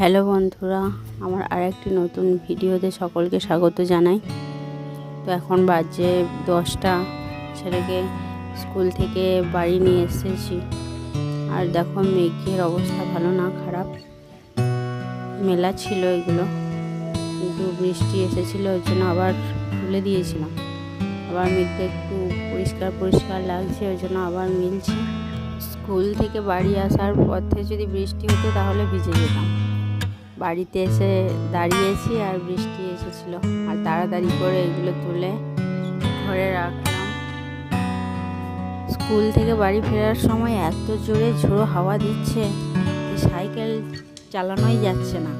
Hello বন্ধুরা, আমার আর একটি নতুন ভিডিওতে সকলকে স্বাগত জানাই। তো এখন বাজে দশটা, ছেলেকে স্কুল থেকে বাড়ি নিয়ে এসেছি। আর দেখো মেঘের অবস্থা ভালো না খারাপ। মেলা ছিল এগুলো, কিন্তু বৃষ্টি এসেছিল, ওই জন্য আবার তুলে দিয়েছিলাম। আবার মেঘটা একটু পরিষ্কার পরিষ্কার লাগছে, ওই জন্য আবার মিলছে। স্কুল থেকে বাড়ি আসার পথে যদি বৃষ্টি হতো, তাহলে ভিজে যেতাম। বাড়িতে এসে দাঁড়িয়েছি আর বৃষ্টি এসেছিল। আর তাড়াতাড়ি করে এগুলো তুলে ঘরে রাখলাম। স্কুল থেকে বাড়ি ফেরার সময় এত জোরে ঝোড়ো হাওয়া দিচ্ছে যে সাইকেল চালানোই যাচ্ছে না।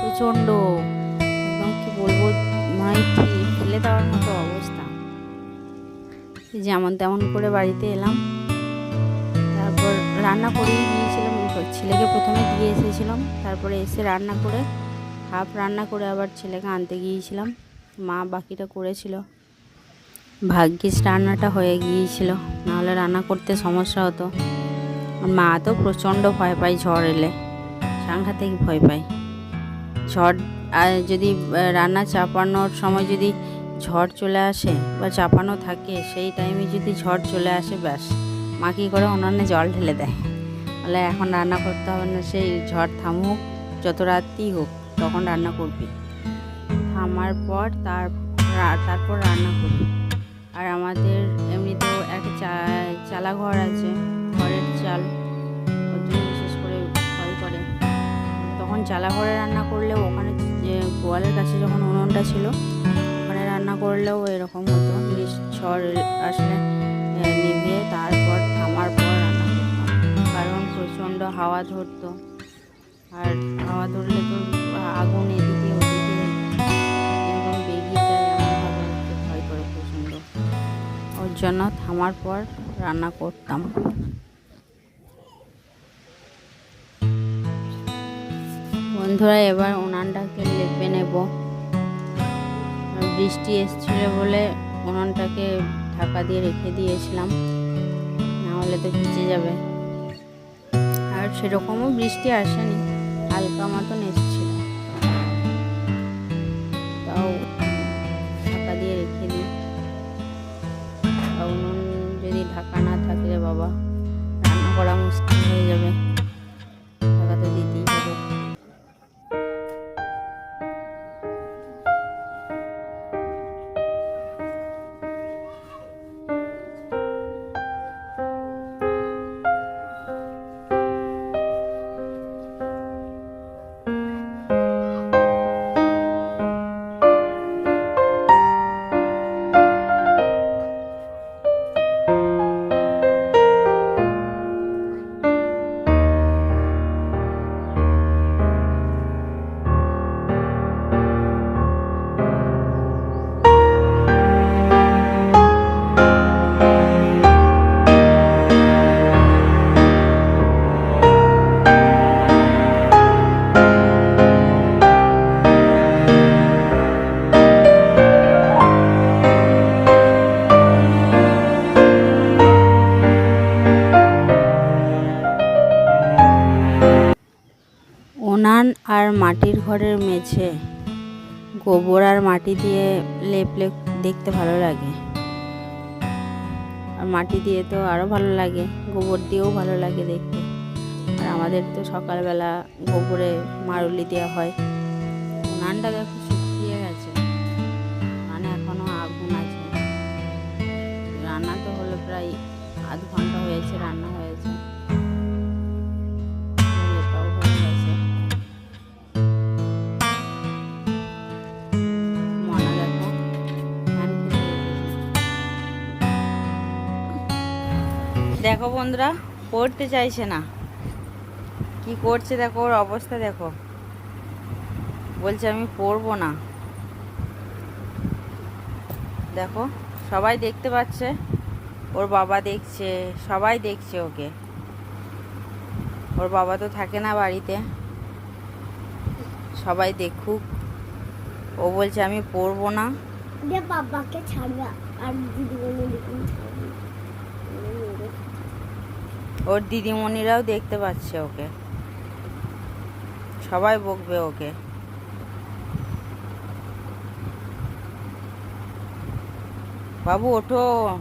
প্রচণ্ড, একদম কি বলব নয় ফেলে দেওয়ার মতো অবস্থা। যেমন তেমন করে বাড়িতে এলাম। তারপর রান্না করেই গিয়েছিলাম ছেলেকে প্রথমে দিয়ে এসেছিলাম, তারপরে এসে রান্না করে, হাফ রান্না করে আবার ছেলেকে আনতে গিয়েছিলাম। মা বাকিটা করেছিল। ভাগ্যিস রান্নাটা হয়ে গিয়েছিল, নাহলে রান্না করতে সমস্যা হতো। মা তো প্রচণ্ড ভয় পায় ঝড় এলে, সাংঘাতিক ভয় পায়। ঝড় যদি রান্না চাপানোর সময় যদি ঝড় চলে আসে বা চাপানো থাকে, সেই টাইমে যদি ঝড় চলে আসে, ব্যাস। মা কী করে উনানে জল ঢেলে দেয়। বলে এখন রান্না করতে হবে না, সেই ঝড় থামুক, যত রাত্রি হোক, তখন রান্না করবি। থামার পর তার তারপর রান্না করবি। আর আমাদের এমনিতেও একটা চা, চালা ঘর আছে, ঘরের চাল বিশেষ করে ভয় করে। তখন চালা ঘরে রান্না করলেও ওখানে যে গোয়ালের কাছে যখন উনুনটা ছিল, ওখানে রান্না করলেও এরকম হতো। ঝড় আসলে নিভিয়ে তারপর থামার পর হাওয়া ধরতো। আর হাওয়া ধরলে তো আগুন এদিকে এরকম যায় ভয় করে প্রচণ্ড। ওর জন্য থামার পর রান্না করতাম। বন্ধুরা, এবার উনানটাকে লেপে নেব। বৃষ্টি এসছিল বলে উনানটাকে ঢাকা দিয়ে রেখে দিয়েছিলাম। না হলে তো ভিজে যাবে। আর সেরকমও বৃষ্টি আসেনি হালকা মতন এসেছিল উনান আর মাটির ঘরের মেঝে। গোবর আর মাটি দিয়ে লেপলে দেখতে ভালো লাগে। আর মাটি দিয়ে তো আরও ভালো লাগে, গোবর দিয়েও ভালো লাগে দেখতে। আর আমাদের তো সকালবেলা গোবরে মারুলি দেওয়া হয়। উনানটা দেখো শুকিয়ে গেছে। মানে এখনও আগুন আছে। রান্না তো হলো প্রায় আধ ঘণ্টা হয়েছে রান্না হয়েছে দেখো বন্ধুরা, পড়তে চাইছে না। কি করছে দেখো, ওর অবস্থা দেখো। বলছে আমি পড়ব না। দেখো, সবাই দেখতে পাচ্ছে। ওর বাবা দেখছে, সবাই দেখছে ওকে। ওর বাবা তো থাকে না বাড়িতে। সবাই দেখুক। ও বলছে আমি পড়ব না। বাবাকে আর ওর দিদিমণিরাও দেখতে পাচ্ছে ওকে। সবাই বকবে ওকে। বাবু ওঠো।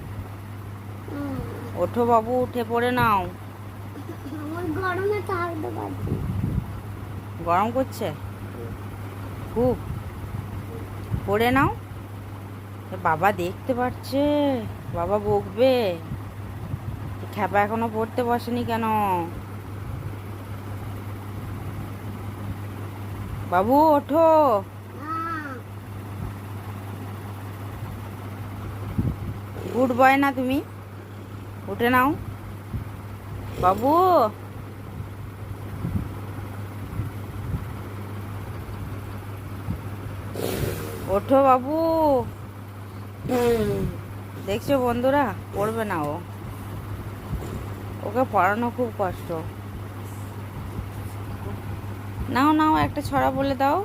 ওঠো বাবু উঠে পড়ে নাও। গরমে করছে? খুব। পড়ে নাও। বাবা দেখতে পাচ্ছে বাবা বকবে। খ্যাপা এখনও পড়তে বসেনি কেন? বাবু, ওঠো। গুড বয় না তুমি। উঠে নাও। বাবু। ওঠো বাবু। দেখছ বন্ধুরা, পড়বে না ও। ওকে পড়ানো খুব কষ্ট। নাও নাও একটা ছড়া বলে দাও।